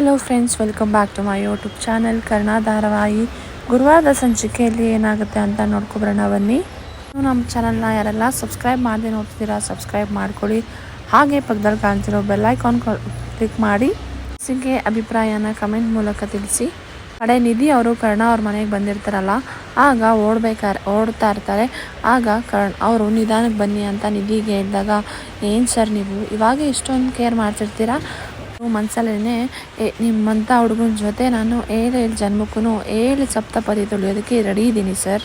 Hello friends welcome back to my YouTube channel Karna ಧಾರಾವಾಹಿ ಗುರುವಾರದ ಸಂಚಿಕೆಯಲ್ಲಿ ಏನಾಗುತ್ತೆ ಅಂತ ನೋಡ್ಕೊಬರೋಣ ಬನ್ನಿ. ನಮ್ಮ ಚಾನಲ್ನ ಯಾರೆಲ್ಲ ಸಬ್ಸ್ಕ್ರೈಬ್ ಮಾಡದೆ ನೋಡ್ತಿದ್ದೀರಾ ಸಬ್ಸ್ಕ್ರೈಬ್ ಮಾಡ್ಕೊಳ್ಳಿ. ಹಾಗೆ ಪಕ್ಕದಲ್ಲಿ ಕಾಣ್ತಿರೋ ಬೆಲ್ಲೈಕಾನ್ ಕ್ಲಿಕ್ ಮಾಡಿ. ಸಿಗೆ ಅಭಿಪ್ರಾಯನ ಕಮೆಂಟ್ ಮೂಲಕ ತಿಳಿಸಿ. ಕಡೆ ನಿಧಿ ಅವರು ಕರ್ಣ ಅವ್ರ ಮನೆಗೆ ಬಂದಿರ್ತಾರಲ್ಲ, ಆಗ ಓಡಬೇಕಾರೆ ಓಡ್ತಾ ಇರ್ತಾರೆ. ಆಗ ಕರ್ಣ ಅವರು ನಿಧಾನಕ್ಕೆ ಬನ್ನಿ ಅಂತ ನಿಧಿಗೆ ಹೇಳಿದಾಗ ಏನು ಸರ್ ನೀವು? ಇವಾಗ ಇಷ್ಟೊಂದು ಕೇರ್ ಮಾಡ್ತಿರ್ತೀರಾ? ಮನಸಲ್ಲೇ ನಿಮ್ಮಂಥ ಹುಡುಗನ ಜೊತೆ ನಾನು ಏಳು ಜನ್ಮಕ್ಕೂ ಏಳು ಸಪ್ತಪದಿ ತುಳಿಯೋದಕ್ಕೆ ರೆಡಿ ಇದ್ದೀನಿ ಸರ್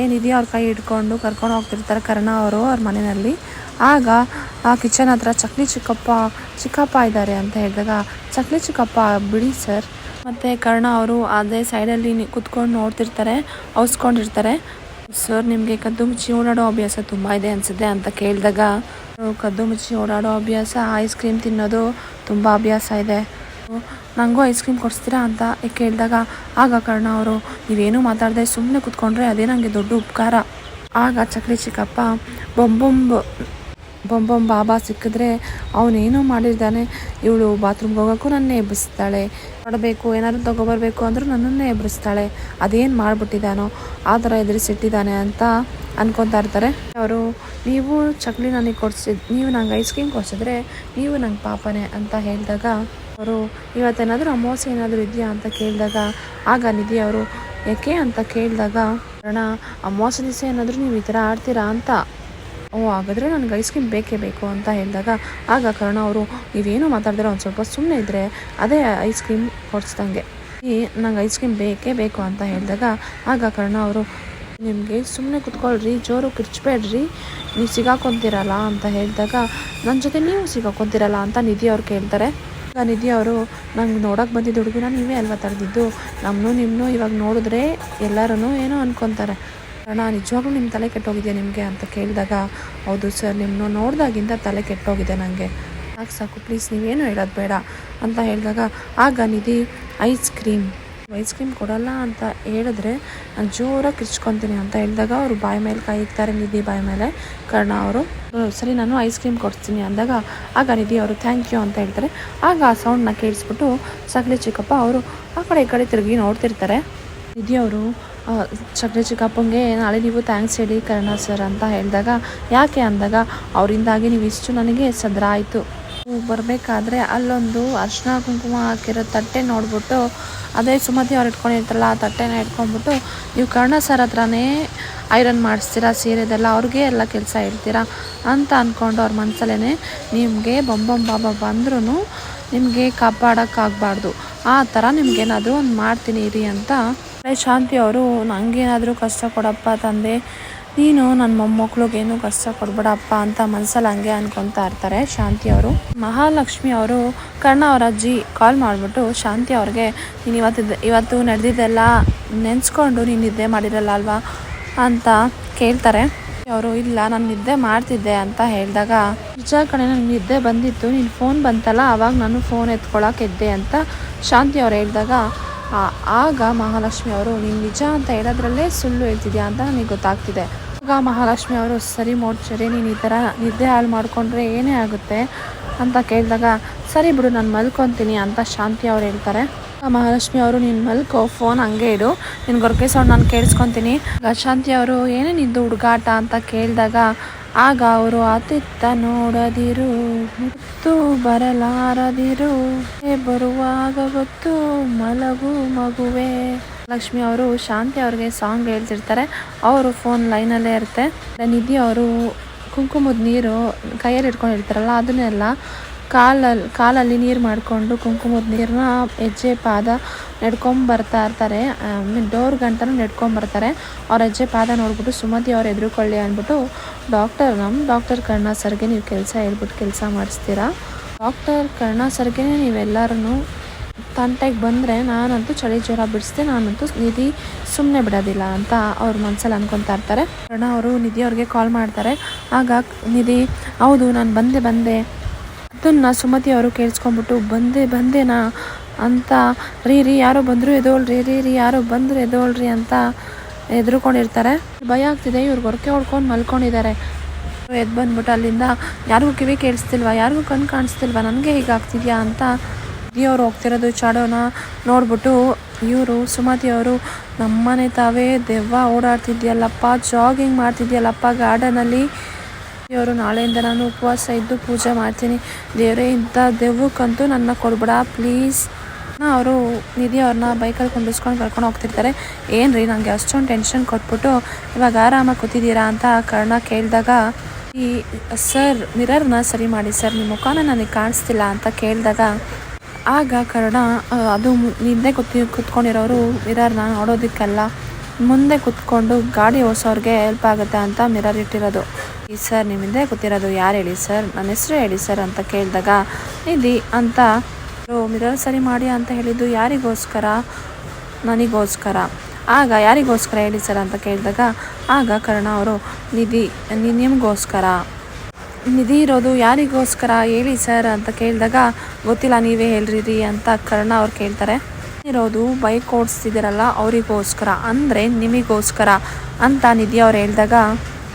ಏನಿದೆಯೋ ಅವ್ರ ಕೈ ಹಿಡ್ಕೊಂಡು ಕರ್ಕೊಂಡು ಹೋಗ್ತಿರ್ತಾರೆ ಕರ್ಣ ಅವರು ಅವ್ರ ಮನೆಯಲ್ಲಿ. ಆಗ ಆ ಕಿಚನ್ ಹತ್ರ ಚಕ್ಲಿ ಚಿಕ್ಕಪ್ಪ ಚಿಕ್ಕಪ್ಪ ಇದ್ದಾರೆ ಅಂತ ಹೇಳಿದಾಗ, ಚಕ್ಲಿ ಚಿಕ್ಕಪ್ಪ, ಬಿಡಿ ಸರ್ ಮತ್ತು ಕರ್ಣ ಅವರು ಅದೇ ಸೈಡಲ್ಲಿ ಕುತ್ಕೊಂಡು ನೋಡ್ತಿರ್ತಾರೆ ಔಸ್ಕೊಂಡಿರ್ತಾರೆ ಸರ್ ನಿಮಗೆ ಕದ್ದು ಮುಚ್ಚಿ ಓಡಾಡೋ ಅಭ್ಯಾಸ ತುಂಬ ಇದೆ ಅನಿಸುತ್ತೆ ಅಂತ ಕೇಳಿದಾಗ ಕದ್ದು ಮುಚ್ಚಿ ಓಡಾಡೋ ಅಭ್ಯಾಸ ಐಸ್ ಕ್ರೀಮ್ ತಿನ್ನೋದು ತುಂಬ ಅಭ್ಯಾಸ ಇದೆ. ನನಗೂ ಐಸ್ ಕ್ರೀಮ್ ಕೊಡಿಸ್ತೀರಾ ಅಂತ ಕೇಳಿದಾಗ, ಆಗ ಕರ್ಣ ಅವರು, ನೀವೇನು ಮಾತಾಡದೆ ಸುಮ್ಮನೆ ಕುತ್ಕೊಂಡ್ರೆ ಅದೇ ನನಗೆ ದೊಡ್ಡ ಉಪಕಾರ. ಆಗ ಚಕ್ರಿ ಚಿಕ್ಕಪ್ಪ, ಬೊಂಬೊಂಬ್ ಬೊಂಬೊಂಬ್ ಬಾಬಾ ಸಿಕ್ಕಿದ್ರೆ ಅವನೇನೋ ಮಾಡಿದ್ದಾನೆ. ಇವಳು ಬಾತ್ರೂಮ್ಗೆ ಹೋಗೋಕ್ಕೂ ನನ್ನೇ ಎಬ್ಬಿಸ್ತಾಳೆ. ಮಾಡಬೇಕು ಏನಾದ್ರು ತಗೊಬರ್ಬೇಕು ಅಂದರೂ ನನ್ನನ್ನೇ ಎಬ್ಬಿಸ್ತಾಳೆ. ಅದೇನು ಮಾಡಿಬಿಟ್ಟಿದ್ದಾನೋ, ಆ ಥರ ಎದುರಿಸಿಟ್ಟಿದ್ದಾನೆ ಅಂತ ಅನ್ಕೊತಾ ಇರ್ತಾರೆ. ಅವರು, ನೀವು ಚಕ್ಲಿ ನನಗೆ ಕೊಡ್ಸಿದ್, ನೀವು ನಂಗೆ ಐಸ್ ಕ್ರೀಮ್ ಕೊಡ್ಸಿದ್ರೆ ನೀವು ನಂಗೆ ಪಾಪನೇ ಅಂತ ಹೇಳಿದಾಗ ಅವರು ಇವತ್ತೇನಾದರೂ ಅಮಾವಾಸ್ಯೆ ಏನಾದರೂ ಇದೆಯಾ ಅಂತ ಕೇಳಿದಾಗ, ಆಗ ನಿಧಿ ಅವರು, ಯಾಕೆ? ಅಂತ ಕೇಳಿದಾಗ ಅಣ್ಣ ಅಮಾವಾಸ್ಯೆ ದಿವಸ ಏನಾದರೂ ನೀವು ಈ ಥರ ಆಡ್ತೀರಾ ಅಂತ ಓ, ಹಾಗಾದರೆ ನನಗೆ ಐಸ್ ಕ್ರೀಮ್ ಬೇಕೇ ಬೇಕು ಅಂತ ಹೇಳಿದಾಗ, ಆಗ ಕರ್ಣ ಅವರು, ನೀವೇನು ಮಾತಾಡಿದ್ರೆ ಒಂದು ಸ್ವಲ್ಪ ಸುಮ್ಮನೆ ಇದ್ದರೆ ಅದೇ ಐಸ್ ಕ್ರೀಮ್ ಕೊಡಿಸ್ದಂಗೆ. ಈ ನಂಗೆ ಐಸ್ ಕ್ರೀಮ್ ಬೇಕೇ ಬೇಕು ಅಂತ ಹೇಳಿದಾಗ, ಆಗ ಕರ್ಣ ಅವರು, ನಿಮಗೆ ಸುಮ್ಮನೆ ಕುತ್ಕೊಳ್ರಿ, ಜೋರು ಕಿರ್ಚ್ಬೇಡ್ರಿ, ನೀವು ಸಿಗಾಕೊಂತೀರಲ್ಲ ಅಂತ ಹೇಳಿದಾಗ ನನ್ನ ಜೊತೆ ನೀವು ಸಿಗಾಕೊಂತೀರಲ್ಲ ಅಂತ ನಿಧಿ ಅವ್ರು ಕೇಳ್ತಾರೆ. ಆಗ ನಿಧಿ ಅವರು, ನಂಗೆ ನೋಡೋಕೆ ಬಂದಿದ್ದ ಹುಡುಗಿನ ನೀವೇ ಅಲ್ವಾ ತಡೆದಿದ್ದು ನಮ್ಮನ್ನು ನಿಮ್ಮನ್ನು ಇವಾಗ ನೋಡಿದ್ರೆ ಎಲ್ಲರೂ ಏನೋ ಅನ್ಕೊತಾರೆ. ಅಣ್ಣ ನಿಜವಾಗ್ಲೂ ನಿಮ್ಮ ತಲೆ ಕೆಟ್ಟೋಗಿದೆ ನಿಮಗೆ ಅಂತ ಕೇಳಿದಾಗ, ಹೌದು ಸರ್ ನಿಮ್ಮನ್ನು ನೋಡಿದಾಗಿಂದ ತಲೆ ಕೆಟ್ಟೋಗಿದೆ ನನಗೆ ಸಾಕು ಸಾಕು, ಪ್ಲೀಸ್ ನೀವೇನು ಹೇಳೋದು ಬೇಡ. ಅಂತ ಹೇಳಿದಾಗ, ಆಗ Nidhi, ice cream ice cream ಕೊಡಲ್ಲ ಅಂತ ಹೇಳಿದ್ರೆ ನಾನು ಜೋರಾಗಿ ಕಿರ್ಚ್ಕೊತೀನಿ. ಅಂತ ಹೇಳಿದಾಗ, ಅವರು ಬಾಯಿ ಮೇಲೆ ಕೈ ಇಕ್ತಾರೆ ನಿಧಿ ಬಾಯಿ ಮೇಲೆ. ಕರ್ಣ ಅವರು ಸರಿ, ನಾನು ಐಸ್ ಕ್ರೀಮ್ ಕೊಡ್ತೀನಿ ಅಂದಾಗ, ಆಗ ನಿಧಿ ಅವರು ಥ್ಯಾಂಕ್ ಯು ಅಂತ ಹೇಳ್ತಾರೆ. ಆಗ ಆ ಸೌಂಡ್ನ ಕೇಳಿಸ್ಬಿಟ್ಟು ಸಗಲಿ ಚಿಕ್ಕಪ್ಪ, ಅವರು ಆ ಕಡೆ ಈ ಕಡೆ ತಿರುಗಿ ನೋಡ್ತಿರ್ತಾರೆ. ನಿಧಿ ಅವರು ಚಕ್ರೆ ಚಿಕ್ಕಪ್ಪಂಗೆ ನಾಳೆ ನೀವು ಥ್ಯಾಂಕ್ಸ್ ಹೇಳಿ ಕರ್ಣ ಸರ್ ಅಂತ ಹೇಳಿದಾಗ, ಯಾಕೆ ಅಂದಾಗ, ಅವರಿಂದಾಗಿ ನೀವು ಇಷ್ಟು ನನಗೆ ಸದ್ರ ಆಯಿತು ಬರಬೇಕಾದ್ರೆ ಅಲ್ಲೊಂದು ಅರ್ಶಿನ ಕುಂಕುಮ ಹಾಕಿರೋ ತಟ್ಟೆ ನೋಡ್ಬಿಟ್ಟು, ಅದೇ ಸುಮತಿ ಅವ್ರು ಇಟ್ಕೊಂಡಿರ್ತಾರಲ್ಲ ಆ ತಟ್ಟೆನ ಇಟ್ಕೊಂಡ್ಬಿಟ್ಟು, ನೀವು ಕರ್ಣ ಸರ್ ಹತ್ರನೇ ಐರನ್ ಮಾಡಿಸ್ತೀರಾ, ಸೀರೆದೆಲ್ಲ ಅವ್ರಿಗೆ ಎಲ್ಲ ಕೆಲಸ ಹೇಳ್ತೀರಾ ಅಂತ ಅಂದ್ಕೊಂಡು ಅವ್ರ ಮನಸಲ್ಲೇ ನಿಮಗೆ ಬೊಂಬೊಂಬ ಬಾಬಾ ಬಂದ್ರೂ ನಿಮಗೆ ಕಾಪಾಡೋಕ್ಕಾಗಬಾರ್ದು. ಆ ಥರ ನಿಮಗೇನಾದರೂ ಒಂದು ಮಾಡ್ತೀನಿ ಇರಿ ಅಂತ ಶಾಂತಿ ಅವರು ನನಗೇನಾದರೂ ಕಷ್ಟ ಕೊಡಪ್ಪ ತಂದೆ. ನೀನು ನನ್ನ ಮೊಮ್ಮಕ್ಳಿಗೇನು ಕಷ್ಟ ಕೊಡ್ಬೇಡಪ್ಪ ಅಂತ ಮನಸ್ಸಲ್ಲಿ ಹಂಗೆ ಅನ್ಕೊತಾ ಇರ್ತಾರೆ ಶಾಂತಿ ಅವರು. ಮಹಾಲಕ್ಷ್ಮಿ ಅವರು, ಕರ್ಣ ಅವರ ಅಜ್ಜಿ ಕಾಲ್ ಮಾಡಿಬಿಟ್ಟು, ಶಾಂತಿ ಅವ್ರಿಗೆ, ನೀನು ಇವತ್ತಿದ್ದ ಇವತ್ತು ನಡೆದಿದ್ದೆಲ್ಲ ನೆನೆಸ್ಕೊಂಡು ನೀನು ನಿದ್ದೆ ಮಾಡಿರಲ್ಲ ಅಲ್ವಾ? ಅಂತ ಕೇಳ್ತಾರೆ. ಅವರು, ಇಲ್ಲ, ನಾನು ನಿದ್ದೆ ಮಾಡ್ತಿದ್ದೆ ಅಂತ ಹೇಳಿದಾಗ, ನಿಜ ಕಡೆ ನನಗೆ ನಿದ್ದೆ ಬಂದಿತ್ತು. ನೀನು ಫೋನ್ ಬಂತಲ್ಲ ಆವಾಗ ನಾನು ಫೋನ್ ಎತ್ಕೊಳಕ್ಕೆ ಇದ್ದೆ ಅಂತ ಶಾಂತಿ ಅವ್ರು ಹೇಳಿದಾಗ ಆಗ ಮಹಾಲಕ್ಷ್ಮಿ ಅವರು, ನೀನು ನಿಜ ಅಂತ ಹೇಳೋದ್ರಲ್ಲೇ ಸುಳ್ಳು ಹೇಳ್ತಿದ್ಯಾ ಅಂತ ನನಗೆ ಗೊತ್ತಾಗ್ತಿದೆ. ಆಗ ಮಹಾಲಕ್ಷ್ಮಿ ಅವರು, ಸರಿ ಮೋಡ್ಚರಿ ನೀನು ಈ ಥರ ನಿದ್ದೆ ಹಾಳು ಮಾಡಿಕೊಂಡ್ರೆ ಏನೇ ಆಗುತ್ತೆ? ಅಂತ ಕೇಳಿದಾಗ, ಸರಿ ಬಿಡು, ನಾನು ಮಲ್ಕೊತೀನಿ ಅಂತ ಶಾಂತಿ ಅವ್ರು ಹೇಳ್ತಾರೆ. ಮಹಾಲಕ್ಷ್ಮಿ ಅವರು, ನೀನು ಮಲ್ಕೋ ಫೋನ್ ಹಂಗೆ ಇಡು. ನಿನ್ನ ಗೊರಕೆ ಸೌಂಡ್ ನಾನು ಕೇಳಿಸ್ಕೊತೀನಿ. ಶಾಂತಿ ಅವರು, ಏನೇ ನಿಂದು ಹುಡುಗಾಟ? ಅಂತ ಕೇಳಿದಾಗ ಆಗ ಅವರು ಆತಿತ್ತ ನೋಡದಿರು ಮುತ್ತು ಬರಲಾರದಿರು. ಬರುವಾಗ ಗೊತ್ತು, ಮಲಗು ಮಗುವೆ. ಲಕ್ಷ್ಮಿ ಅವರು ಶಾಂತಿ ಅವ್ರಿಗೆ ಸಾಂಗ್ ಹೇಳ್ತಿರ್ತಾರೆ. ಅವರು ಫೋನ್ ಲೈನಲ್ಲೇ ಇರುತ್ತೆ. ನಿಧಿ ಅವರು ಕುಂಕುಮದ ನೀರು ಕೈಯಲ್ಲಿ ಇಟ್ಕೊಂಡಿರ್ತಾರಲ್ಲ ಅದನ್ನೆಲ್ಲ ಕಾಲಲ್ಲಿ ಕಾಲಲ್ಲಿ ನೀರು ಮಾಡಿಕೊಂಡು ಕುಂಕುಮದ ನೀರನ್ನ ಹೆಜ್ಜೆ ಪಾದ ಬರ್ತಾ ಇರ್ತಾರೆ. ಡೋರ್ ಗಂಟನೂ ಬರ್ತಾರೆ. ಅವ್ರ ಹೆಜ್ಜೆ ಪಾದ ನೋಡ್ಬಿಟ್ಟು ಸುಮತಿ ಅವ್ರು ಎದುರುಕೊಳ್ಳಿ ಅಂದ್ಬಿಟ್ಟು ಡಾಕ್ಟರ್ ನಮ್ಮ ಡಾಕ್ಟರ್ ಕರ್ಣ ಸರ್ಗೆ ನೀವು ಕೆಲಸ ಹೇಳ್ಬಿಟ್ಟು ಕೆಲಸ ಮಾಡಿಸ್ತೀರಾ? ಡಾಕ್ಟರ್ ಕರ್ಣ ಸರ್ಗೆ ನೀವೆಲ್ಲರೂ ತಂಟೆಗೆ ಬಂದರೆ ನಾನಂತೂ ಚಳಿ ಜ್ವರ ಬಿಡಿಸ್ದೆ, ನಾನಂತೂ ನಿಧಿ ಸುಮ್ಮನೆ ಬಿಡೋದಿಲ್ಲ ಅಂತ ಅವ್ರ ಮನಸ್ಸಲ್ಲಿ ಅನ್ಕೊತಾ ಇರ್ತಾರೆ. ಕರ್ಣ ಅವರು ನಿಧಿ ಅವ್ರಿಗೆ ಕಾಲ್ ಮಾಡ್ತಾರೆ. ಆಗ ನಿಧಿ, ಹೌದು, ನಾನು ಬಂದೆ ಬಂದೆ. ಅದನ್ನು ಸುಮತಿ ಅವರು ಕೇಳಿಸ್ಕೊಂಡ್ಬಿಟ್ಟು, ಬಂದೆ ಬಂದೇನಾ ಅಂತ, ರೀ ರೀ, ಯಾರೋ ಬಂದರು ಎದೋಳ್ರಿ, ರೀ ರೀ, ಯಾರೋ ಬಂದರು ಎದೋಳ್ರಿ ಅಂತ ಎದ್ರುಕೊಂಡಿರ್ತಾರೆ ಭಯ ಆಗ್ತಿದೆ ಇವ್ರಿಗೆ ಹೊರಕೆ ಹೊಡ್ಕೊಂಡು ಮಲ್ಕೊಂಡಿದ್ದಾರೆ. ಎದ್ದು ಬಂದ್ಬಿಟ್ಟು ಅಲ್ಲಿಂದ, ಯಾರಿಗೂ ಕಿವಿ ಕೇಳಿಸ್ತಿಲ್ವಾ? ಯಾರಿಗೂ ಕಣ್ಣು ಕಾಣಿಸ್ತಿಲ್ವಾ? ನನಗೆ ಹೀಗಾಗ್ತಿದ್ಯಾ ಅಂತ ಅವರು ಹೋಗ್ತಿರೋದು ಚಾಡೋನ ನೋಡ್ಬಿಟ್ಟು, ಇವರು, ಸುಮತಿ ಅವರು, ನಮ್ಮನೆ ತಾವೇ ದೆವ್ವ ಓಡಾಡ್ತಿದ್ಯಲ್ಲಪ್ಪ, ಜಾಗಿಂಗ್ ಮಾಡ್ತಿದ್ಯಲ್ಲಪ್ಪ, ಗಾರ್ಡನಲ್ಲಿ ದೇವರು, ನಾಳೆಯಿಂದ ನಾನು ಉಪವಾಸ ಇದ್ದು ಪೂಜೆ ಮಾಡ್ತೀನಿ. ದೇವರೇ, ಇಂಥ ದೆವ್ವಕ್ಕಂತೂ ನನ್ನ ಕೊಡ್ಬೇಡ. ಪ್ಲೀಸ್. ಅವರು, ನಿಧಿ ಅವ್ರನ್ನ ಬೈಕಲ್ಲಿ ಕುಂಡಿಸ್ಕೊಂಡು ಕರ್ಕೊಂಡು ಹೋಗ್ತಿರ್ತಾರೆ. ಏನು ರೀ ನನಗೆ ಅಷ್ಟೊಂದು ಟೆನ್ಷನ್ ಕೊಟ್ಬಿಟ್ಟು ಇವಾಗ ಆರಾಮಾಗಿ ಕೂತಿದ್ದೀರಾ ಅಂತ ಕರ್ಣ ಕೇಳಿದಾಗ, ಈ, ಸರ್, ಮಿರರ್ನ ಸರಿ ಮಾಡಿ, ಸರ್, ನಿಮ್ಮ ಮುಖಾನ ನನಗೆ ಕಾಣಿಸ್ತಿಲ್ಲ ಅಂತ ಕೇಳಿದಾಗ, ಆಗ ಕರ್ಣ ಅದು ನಿಂದೆ ಕೂತಿ, ಕೂತ್ಕೊಂಡಿರೋರು ಮಿರರ್ನ ನೋಡೋದಕ್ಕಲ್ಲ. ಮುಂದೆ ಕೂತ್ಕೊಂಡು ಗಾಡಿ ಓಡಿಸೋರಿಗೆ ಹೆಲ್ಪ್ ಆಗುತ್ತೆ ಅಂತ ಮಿರರ್ ಇಟ್ಟಿರೋದು. ಈ ಸರ್ ನಿಮ್ಮಿಂದೇ ಗೊತ್ತಿರೋದು ಯಾರು ಹೇಳಿ ಸರ್? ನನ್ನ ಹೆಸರು ಹೇಳಿ ಸರ್ ಅಂತ ಕೇಳಿದಾಗ, ನಿಧಿ ಅಂತ. ಮಿರರ್ ಸರಿ ಮಾಡಿ ಅಂತ ಹೇಳಿದ್ದು ಯಾರಿಗೋಸ್ಕರ? ನನಗೋಸ್ಕರ. ಆಗ ಯಾರಿಗೋಸ್ಕರ ಹೇಳಿ ಸರ್ ಅಂತ ಕೇಳಿದಾಗ, ಆಗ ಕರ್ಣ ಅವರು, ನಿಧಿ ನಿಮಗೋಸ್ಕರ? ನಿಧಿ ಇರೋದು ಯಾರಿಗೋಸ್ಕರ ಹೇಳಿ ಸರ್ ಅಂತ ಕೇಳಿದಾಗ, ಗೊತ್ತಿಲ್ಲ, ನೀವೇ ಹೇಳ್ರಿ ಅಂತ ಕರ್ಣ ಅವ್ರು ಕೇಳ್ತಾರೆ. ಇರೋದು ಬೈಕ್ ಓಡಿಸ್ತಿದ್ದೀರಲ್ಲ, ಅವರಿಗೋಸ್ಕರ, ಅಂದರೆ ನಿಮಗೋಸ್ಕರ ಅಂತ ನಿಧಿ ಅವ್ರು ಹೇಳಿದಾಗ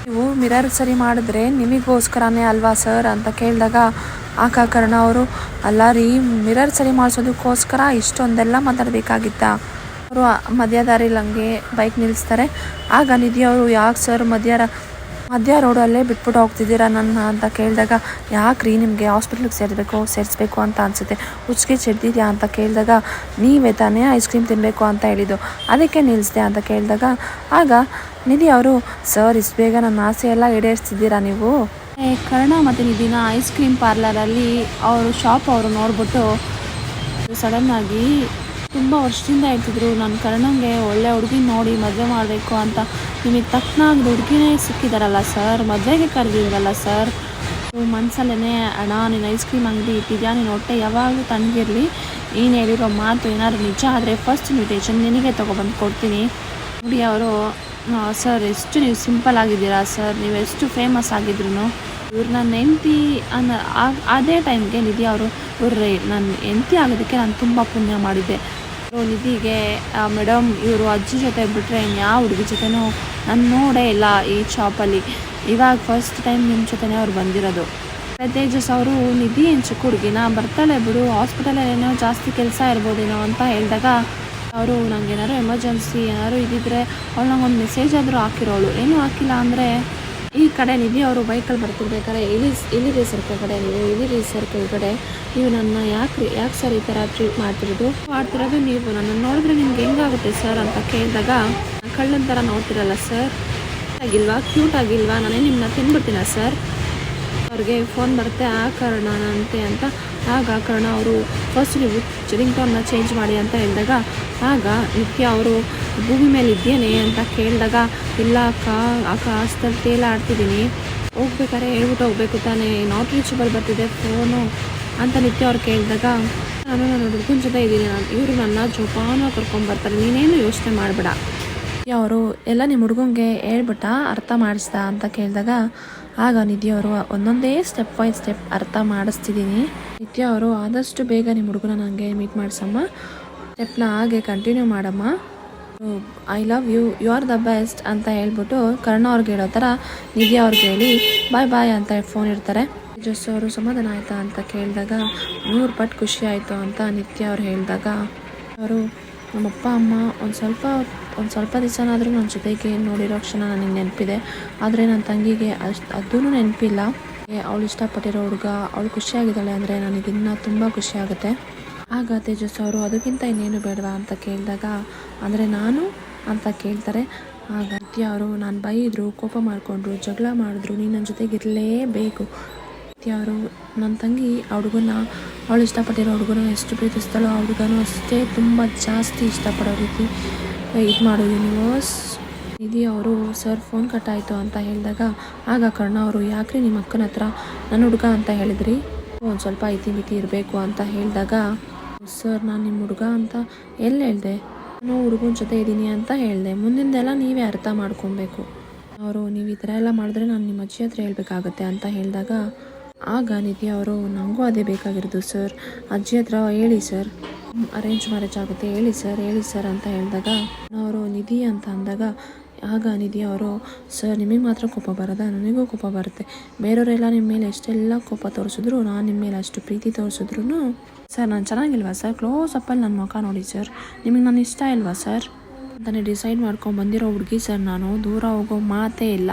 ನೀವು ಮಿರರ್ ಸರಿ ಮಾಡಿದ್ರೆ ನಿಮಗೋಸ್ಕರನೇ ಅಲ್ವಾ ಸರ್ ಅಂತ ಕೇಳಿದಾಗ ಆಕಾಕರಣ ಕರ್ಣ ಅವರು, ಅಲ್ಲ ರೀ, ಮಿರರ್ ಸರಿ ಮಾಡಿಸೋದಕ್ಕೋಸ್ಕರ ಇಷ್ಟೊಂದೆಲ್ಲ ಮಾತಾಡಬೇಕಾಗಿತ್ತ? ಅವರು ಮದ್ಯದಾರಿ ಹಂಗೆ ಬೈಕ್ ನಿಲ್ಲಿಸ್ತಾರೆ. ಆಗ ನಿಧಿ ಅವರು, ಯಾಕೆ ಸರ್ ಮಧ್ಯ ಮಧ್ಯ ರೋಡಲ್ಲೇ ಬಿಟ್ಬಿಟ್ಟು ಹೋಗ್ತಿದ್ದೀರಾ ನನ್ನ? ಅಂತ ಕೇಳಿದಾಗ ಯಾಕ್ರಿ ನಿಮಗೆ ಹಾಸ್ಪಿಟ್ಲಿಗೆ ಸೇರಿಸ್ಬೇಕು ಸೇರಿಸ್ಬೇಕು ಅಂತ ಅನಿಸುತ್ತೆ. ಹುಚ್ಚಿಗೆ ಚೆಡ್ದಿದ್ಯಾ ಅಂತ ಕೇಳಿದಾಗ, ನೀವೇ ತಾನೇ ಐಸ್ ಕ್ರೀಮ್ ತಿನ್ನಬೇಕು ಅಂತ ಹೇಳಿದ್ದು. ಅದಕ್ಕೆ ನಿಲ್ಲಿಸ್ದೆ, ಅಂತ ಕೇಳಿದಾಗ, ಆಗ ನಿಧಿ ಅವರು, ಸರ್, ಇಷ್ಟು ಬೇಗ ನನ್ನ ಆಸೆ ಎಲ್ಲ ಈಡೇರಿಸ್ತಿದ್ದೀರಾ ನೀವು? ಕರ್ಣ ಮತ್ತು ನಿಧಿನ ಐಸ್ ಕ್ರೀಮ್ ಪಾರ್ಲರಲ್ಲಿ ಅವರು ಶಾಪ್ ಅವರು ನೋಡ್ಬಿಟ್ಟು ಸಡನ್ನಾಗಿ ತುಂಬ ವರ್ಷದಿಂದ ಹೇಳ್ತಿದ್ರು, ನಾನು ಕರ್ಣಂಗೆ ಒಳ್ಳೆ ಹುಡುಗಿ ನೋಡಿ ಮದುವೆ ಮಾಡಬೇಕು ಅಂತ. ನಿಮಗೆ ತಕ್ಕನಾಗಿ ಹುಡುಗಿನೇ ಸಿಕ್ಕಿದಾರಲ್ಲ, ಸರ್. ಮದುವೆಗೆ ಕರೆದಿದ್ರಲ್ಲ, ಸರ್. ಮನಸಲ್ಲೇ ಅಣ್ಣ, ನೀನು ಐಸ್ ಕ್ರೀಮ್ ಅಂಗಡಿ ಇಟ್ಟಿದ್ಯಾ? ನೀನು ಹೊಟ್ಟೆ ಯಾವಾಗಲೂ ತಣ್ಣಗಿರಲಿ. ಏನು ಹೇಳಿರೋ ಮಾತು ಏನಾದ್ರು ನಿಜ ಆದರೆ ಫಸ್ಟ್ ಇನ್ವಿಟೇಷನ್ ನಿನಗೆ ತೊಗೊಬಂದು ಕೊಡ್ತೀನಿ. ನೋಡಿ ಅವರು ಸರ್, ಎಷ್ಟು ನೀವು ಸಿಂಪಲ್ ಆಗಿದ್ದೀರಾ, ಸರ್? ನೀವು ಎಷ್ಟು ಫೇಮಸ್ ಆಗಿದ್ರು ಇವ್ರು ನನ್ನ ಹೆಂಡತಿ ಅನ್ನ ಅದೇ ಟೈಮ್ಗೆ ನಿಧಿ ಅವರು ಇವ್ರೆ ನನ್ನ ಹೆಂಡತಿ ಆಗೋದಕ್ಕೆ ನಾನು ತುಂಬ ಪುಣ್ಯ ಮಾಡಿದ್ದೆ. ಸೊ ನಿಧಿಗೆ ಮೇಡಮ್ ಇವರು ಅಜ್ಜಿ ಜೊತೆ ಬಿಟ್ಟರೆ ಯಾವ ಹುಡುಗಿ ಜೊತೆನೂ ನಾನು ನೋಡೇ ಇಲ್ಲ ಈ ಶಾಪಲ್ಲಿ ಇವಾಗ ಫಸ್ಟ್ ಟೈಮ್ ನಿಮ್ಮ ಜೊತೆನೇ ಅವ್ರು ಬಂದಿರೋದು. ತೇಜಸ್ ಅವರು, ನಿಧಿ ಏನು ಚಿಕ್ಕ ಹುಡುಗಿನ? ಬರ್ತಾಳೆ ಬಿಡು ಹಾಸ್ಪಿಟಲಲ್ಲಿ ಏನೋ ಜಾಸ್ತಿ ಕೆಲಸ ಇರ್ಬೋದೇನೋ ಅಂತ ಹೇಳಿದಾಗ ಅವರು ನಂಗೆ ಏನಾದ್ರು ಎಮರ್ಜೆನ್ಸಿ ಏನಾದರೂ ಇದ್ದಿದ್ರೆ ಅವಳು ನಂಗೊಂದು ಮೆಸೇಜ್ ಆದರೂ ಹಾಕಿರೋಳು. ಏನೂ ಹಾಕಿಲ್ಲ ಅಂದರೆ ಈ ಕಡೆ ನಿಧಿ ಅವರು ಬೈಕಲ್ಲಿ ಬರ್ತಿರ್ಬೇಕಾದ್ರೆ ಇಲ್ಲಿ ಇಳಿರಿ ಸರ್ ಕಡೆ ನೀವು ಇಲಿರಿ ಸರ್ ಕಡೆ ನೀವು ನನ್ನ ಯಾಕೆ ಯಾಕೆ ಸರ್ ಈ ಥರ ಟ್ರೀಟ್ ಮಾಡ್ತಿರೋದು? ಮಾಡ್ತಿರೋದು ನೀವು. ನನ್ನನ್ನು ನೋಡಿದ್ರೆ ನಿಮ್ಗೆ ಹೆಂಗಾಗುತ್ತೆ ಸರ್ ಅಂತ ಕೇಳಿದಾಗ ಕಳ್ಳನ ಥರ ನೋಡ್ತಿರಲ್ಲ ಸರ್ ಆಗಿಲ್ವಾ? ಕ್ಯೂಟ್ ಆಗಿಲ್ವಾ? ನಾನೇ ನಿಮ್ಮನ್ನ ತಿನ್ಬಿಡ್ತೀನ ಸರ್ ಅವ್ರಿಗೆ ಫೋನ್ ಬರುತ್ತೆ, ಆ ಕಾರಣ ಅಂತೆ ಅಂತ. ಆಗ ಕಾರಣ ಅವರು ಫಸ್ಟ್ ನೀವು ರಿಂಗ್ ಟೋನ್ನ ಚೇಂಜ್ ಮಾಡಿ ಅಂತ ಹೇಳಿದಾಗ ಆಗ ನಿತ್ಯ ಅವರು, ಭೂಮಿ ಮೇಲೆ ಇದ್ದೇನೆ ಅಂತ ಕೇಳಿದಾಗ, ಇಲ್ಲ ಅಕ್ಕ ಅಕ್ಕ ಆಸ್ತಲ್ಲಿ ತೇಲಾಡ್ತಿದ್ದೀನಿ. ಹೋಗ್ಬೇಕಾದ್ರೆ ಹೇಳ್ಬಿಟ್ಟು ಹೋಗ್ಬೇಕು ತಾನೇ. ನಾಟ್ ರೀಚಬಲ್ ಬರ್ತಿದೆ ಫೋನು ಅಂತ ನಿತ್ಯ ಅವ್ರು ಕೇಳಿದಾಗ, ನಾನು ನನ್ನ ಹುಡುಗನ ಜೊತೆ ಇದ್ದೀನಿ. ನಾನು, ಇವರು ನನ್ನ ಜೋಪಾನ ಕರ್ಕೊಂಬರ್ತಾರೆ ನೀನೇನು ಯೋಚನೆ ಮಾಡಬೇಡ. ಅವರು, ಎಲ್ಲ ನಿಮ್ಮ ಹುಡುಗಂಗೆ ಹೇಳ್ಬಿಟ್ಟ ಅರ್ಥ ಮಾಡಿಸ್ದ ಅಂತ ಕೇಳಿದಾಗ, ಆಗ ನಿಧಿ ಅವರು, ಒಂದೊಂದೇ ಸ್ಟೆಪ್ ಬೈ ಸ್ಟೆಪ್ ಅರ್ಥ ಮಾಡಿಸ್ತಿದ್ದೀನಿ. ನಿತ್ಯ ಅವರು, ಆದಷ್ಟು ಬೇಗ ನಿಮ್ಮ ಹುಡುಗನ ನನಗೆ ಮೀಟ್ ಮಾಡಿಸಮ್ಮ. ಸ್ಟೆಪ್ನ ಹಾಗೆ ಕಂಟಿನ್ಯೂ ಮಾಡಮ್ಮ. I love you you are the best ಅಂತ ಹೇಳ್ಬಿಟ್ಟು ಕರ್ಣ ಅವ್ರಿಗೆ ಹೇಳೋ ಥರ ನಿಧಿ ಅವ್ರಿಗೆ ಹೇಳಿ ಬಾಯ್ ಬಾಯ್ ಅಂತ ಫೋನ್ ಇರ್ತಾರೆ ಜಸ್ ಅವರು ಸಮಾಧಾನ ಆಯ್ತಾ ಅಂತ ಕೇಳಿದಾಗ ನೂರು ಪಟ್ಟು ಖುಷಿ ಆಯಿತು ಅಂತ ನಿತ್ಯ ಅವ್ರು ಹೇಳಿದಾಗ ಅವರು, ನಮ್ಮಪ್ಪ, ಅಮ್ಮ, ಒಂದು ಸ್ವಲ್ಪ ಒಂದು ಸ್ವಲ್ಪ ದಿವಸನಾದರೂ ನನ್ನ ಜೊತೆಗೆ ನೋಡಿರೋ ಕ್ಷಣ ನನಗೆ ನೆನಪಿದೆ. ಆದರೆ ನನ್ನ ತಂಗಿಗೆ ಅಷ್ಟು ಅದೂ ನೆನಪಿಲ್ಲ. ಅವಳು ಇಷ್ಟಪಟ್ಟಿರೋ ಹುಡುಗ, ಅವಳು ಖುಷಿಯಾಗಿದ್ದಾಳೆ ಅಂದರೆ ನನಗಿನ್ನೂ ತುಂಬ ಖುಷಿ ಆಗುತ್ತೆ. ಆಗ ತೇಜಸ್ ಅವರು, ಅದಕ್ಕಿಂತ ಇನ್ನೇನು ಬೇಡವಾ? ಅಂತ ಕೇಳಿದಾಗ, ಅಂದರೆ ನಾನು? ಅಂತ ಕೇಳ್ತಾರೆ. ಆಗ ನಿತ್ಯ ಅವರು, ನಾನು ಬೈದರು, ಕೋಪ ಮಾಡಿಕೊಂಡ್ರು, ಜಗಳ ಮಾಡಿದ್ರು, ನೀನು ನನ್ನ ಜೊತೆಗೆ ಇರಲೇಬೇಕು ಅವರು ನನ್ನ ತಂಗಿ ಹುಡುಗನ ಅವಳು ಇಷ್ಟಪಟ್ಟಿರೋ ಹುಡುಗನ ಎಷ್ಟು ಪ್ರೀತಿಸ್ತಾಳೋ ಆ ಹುಡುಗನೂ ಅಷ್ಟೇ ತುಂಬ ಜಾಸ್ತಿ ಇಷ್ಟಪಡೋ ರೀತಿ ಇದು ಮಾಡೋದು ಯೂನಿವರ್ಸ್ ನಿಧಿ ಅವರು, ಸರ್, ಫೋನ್ ಕಟ್ಟಾಯಿತು ಅಂತ ಹೇಳಿದಾಗ, ಆಗ ಕರ್ಣ ಅವರು, ಯಾಕ್ರಿ ನಿಮ್ಮ ಅಕ್ಕನ ಹತ್ರ ನನ್ನ ಹುಡುಗ ಅಂತ ಹೇಳಿದ್ರಿ? ಒಂದು ಸ್ವಲ್ಪ ಇತಿ ಮಿತಿ ಇರಬೇಕು ಅಂತ ಹೇಳಿದಾಗ ಸರ್, ನಾನು ನಿಮ್ಮ ಹುಡುಗ ಅಂತ ಎಲ್ಲಿ ಹೇಳಿದೆ? ನಾನು ಹುಡುಗನ ಜೊತೆ ಇದ್ದೀನಿ ಅಂತ ಹೇಳಿದೆ. ಮುಂದಿಂದೆಲ್ಲ ನೀವೇ ಅರ್ಥ ಮಾಡ್ಕೊಬೇಕು. ಅವರು, ನೀವು ಈ ಥರ ಎಲ್ಲ ಮಾಡಿದ್ರೆ ನಾನು ನಿಮ್ಮ ಅಜ್ಜಿ ಹತ್ರ ಹೇಳ್ಬೇಕಾಗತ್ತೆ ಅಂತ ಹೇಳಿದಾಗ, ಆಗ ನಿಧಿ ಅವರು ನನಗೂ ಅದೇ ಬೇಕಾಗಿರೋದು ಸರ್. ಅಜ್ಜಿ ಹತ್ರ ಹೇಳಿ ಸರ್. ಅರೇಂಜ್ ಮ್ಯಾರೇಜ್ ಆಗುತ್ತೆ. ಹೇಳಿ ಸರ್ ಹೇಳಿ ಸರ್ ಅಂತ ಹೇಳಿದಾಗ, ಅವರು, ನಿಧಿ ಅಂತ ಅಂದಾಗ, ಆಗ ನಿಧಿ ಅವರು, ಸರ್, ನಿಮಗೆ ಮಾತ್ರ ಕೋಪ ಬರೋದ ನನಗೂ ಕೋಪ ಬರುತ್ತೆ. ಬೇರೆಯವರೆಲ್ಲ ನಿಮ್ಮ ಮೇಲೆ ಎಷ್ಟೆಲ್ಲ ಕೋಪ ತೋರಿಸಿದ್ರು, ನಾನು ನಿಮ್ಮ ಮೇಲೆ ಅಷ್ಟು ಪ್ರೀತಿ ತೋರಿಸಿದ್ರು ಸರ್, ನಾನು ಚೆನ್ನಾಗಿಲ್ವಾ ಸರ್? ಕ್ಲೋಸ್ ಅಪ್ಪಲ್ಲಿ ನನ್ನ ಮುಖ ನೋಡಿ ಸರ್. ನಿಮಗೆ ನಾನು ಇಷ್ಟ ಇಲ್ವಾ ಸರ್? ಅಂತಾನೆ ಡಿಸೈಡ್ ಮಾಡ್ಕೊಂಡು ಬಂದಿರೋ ಹುಡುಗಿ ಸರ್ ನಾನು. ದೂರ ಹೋಗೋ ಮಾತೇ ಇಲ್ಲ.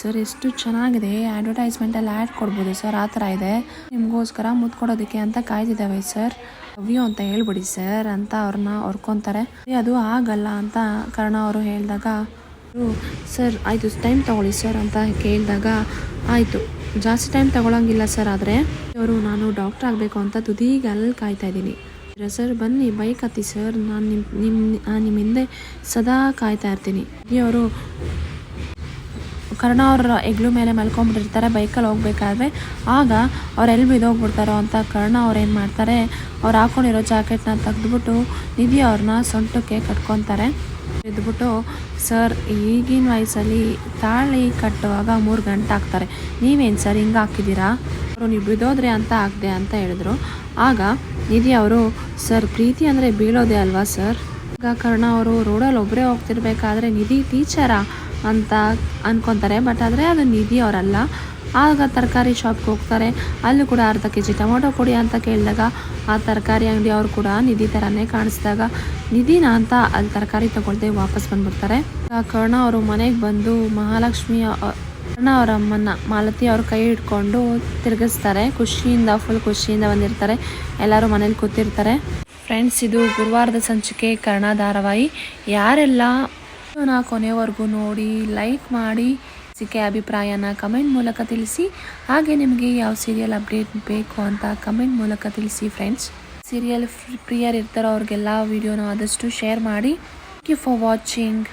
ಸರ್, ಎಷ್ಟು ಚೆನ್ನಾಗಿದೆ. ಅಡ್ವರ್ಟೈಸ್ಮೆಂಟಲ್ಲಿ ಆ್ಯಡ್ ಕೊಡ್ಬೋದು ಸರ್. ಆ ಥರ ಇದೆ. ನಿಮಗೋಸ್ಕರ ಮುತ್ಕೊಡೋದಕ್ಕೆ ಅಂತ ಕಾಯ್ದಿದ್ದಾವೆ ಸರ್. ಅವ್ಯೋ ಅಂತ ಹೇಳ್ಬಿಡಿ ಸರ್ ಅಂತ ಅವ್ರನ್ನ ಹೊರ್ಕೊತಾರೆ. ಅದು ಆಗಲ್ಲ ಅಂತ ಕರ್ಣ ಅವರು ಹೇಳಿದಾಗ, ಸರ್, ಆಯಿತು ಟೈಮ್ ತಗೊಳ್ಳಿ ಸರ್ ಅಂತ ಕೇಳಿದಾಗ, ಆಯಿತು. ಜಾಸ್ತಿ ಟೈಮ್ ತಗೊಳಂಗಿಲ್ಲ ಸರ್ ಆದರೆ ಅವರು ನಾನು ಡಾಕ್ಟರ್ ಆಗಬೇಕು ಅಂತ ತುದಿಗೆ ಅಲ್ಲಿ ಕಾಯ್ತಾ ಇದ್ದೀನಿ. ಸರ್ ಬನ್ನಿ ಬೈಕ್ ಹತ್ತಿ ಸರ್ ನಾನು ನಿಮ್ಮ ನಿಮ್ಮ ನಿಮ್ಮ ಹಿಂದೆ ಸದಾ ಕಾಯ್ತಾ ಇರ್ತೀನಿ. ಅವರು ಕರ್ಣ ಅವರ ಹೆಗ್ಲು ಮೇಲೆ ಮಲ್ಕೊಂಡ್ಬಿಟ್ಟಿರ್ತಾರೆ ಬೈಕಲ್ಲಿ ಹೋಗ್ಬೇಕಾದ್ರೆ. ಆಗ ಅವ್ರು ಎಲ್ಲಿ ಬಿದ್ದೋಗ್ಬಿಡ್ತಾರೋ ಅಂತ ಕರ್ಣ ಅವ್ರು ಏನು ಮಾಡ್ತಾರೆ, ಅವ್ರು ಹಾಕೊಂಡಿರೋ ಜಾಕೆಟ್ನ ತೆಗೆದುಬಿಟ್ಟು ನಿಧಿ ಅವ್ರನ್ನ ಸೊಂಟಕ್ಕೆ ಕಟ್ಕೊತಾರೆ. ಬಿದ್ದುಬಿಟ್ಟು ಸರ್, ಈಗಿನ ವಯಸ್ಸಲ್ಲಿ ತಾಳಿ ಕಟ್ಟುವಾಗ ಮೂರು ಗಂಟೆ ಹಾಕ್ತಾರೆ ನೀವೇನು ಸರ್ ಹಿಂಗೆ ಹಾಕಿದ್ದೀರಾ? ಅವರು, ನೀವು ಬಿದೋದ್ರೆ ಅಂತ ಹಾಕ್ದೆ ಅಂತ ಹೇಳಿದ್ರು. ಆಗ ನಿಧಿ ಅವರು, ಸರ್, ಪ್ರೀತಿ ಅಂದರೆ ಬೀಳೋದೆ ಅಲ್ವಾ ಸರ್? ಈಗ ಕರ್ಣ ಅವರು, ರೋಡಲ್ಲಿ ಒಬ್ಬರೇ ಹೋಗ್ತಿರ್ಬೇಕಾದ್ರೆ ನಿಧಿ ಟೀಚರಾ? ಅಂತ ಅನ್ಕೊತಾರೆ. ಬಟ್ ಆದರೆ ಅದು ನಿಧಿ ಅವರಲ್ಲ. ಆಗ ತರಕಾರಿ ಶಾಪ್ಗೆ ಹೋಗ್ತಾರೆ. ಅಲ್ಲೂ ಕೂಡ ಅರ್ಧ ಕೆ ಜಿ ಟೊಮೊಟೊ ಕೊಡಿ ಅಂತ ಕೇಳಿದಾಗ ಆ ತರಕಾರಿ ಅಂಗಡಿ ಅವರು ಕೂಡ ನಿಧಿ ಥರನೇ ಕಾಣಿಸಿದಾಗ ನಿಧಿನ ಅಂತ ಅಲ್ಲಿ ತರಕಾರಿ ತಗೊಳ್ದೆ ವಾಪಸ್ ಬಂದ್ಬಿಡ್ತಾರೆ. ಕರ್ಣ ಅವರು ಮನೆಗೆ ಬಂದು ಮಹಾಲಕ್ಷ್ಮಿ ಕರ್ಣ ಅವರ ಅಮ್ಮನ ಮಾಲತಿ ಅವ್ರ ಕೈ ಹಿಡ್ಕೊಂಡು ತಿರುಗಿಸ್ತಾರೆ. ಖುಷಿಯಿಂದ ಫುಲ್ ಖುಷಿಯಿಂದ ಬಂದಿರ್ತಾರೆ. ಎಲ್ಲರೂ ಮನೇಲಿ ಕೂತಿರ್ತಾರೆ. ಫ್ರೆಂಡ್ಸ್ ಇದು ಗುರುವಾರದ ಸಂಚಿಕೆ ಕರ್ಣ ಧಾರಾವಾಹಿ ಯಾರೆಲ್ಲ ಕೊನೆವರೆಗೂ ನೋಡಿ ಲೈಕ್ ಮಾಡಿ ಸಿಕ್ಕೆ ಅಭಿಪ್ರಾಯನ ಕಮೆಂಟ್ ಮೂಲಕ ತಿಳಿಸಿ. ಹಾಗೆ ನಿಮಗೆ ಯಾವ ಸೀರಿಯಲ್ ಅಪ್ಡೇಟ್ ಬೇಕು ಅಂತ ಕಮೆಂಟ್ ಮೂಲಕ ತಿಳಿಸಿ ಫ್ರೆಂಡ್ಸ್ ಸೀರಿಯಲ್ ಪ್ರಿಯರ್ ಇರ್ತಾರೋ ಅವ್ರಿಗೆಲ್ಲ ವಿಡಿಯೋನ ಆದಷ್ಟು ಶೇರ್ ಮಾಡಿ. Thank you for watching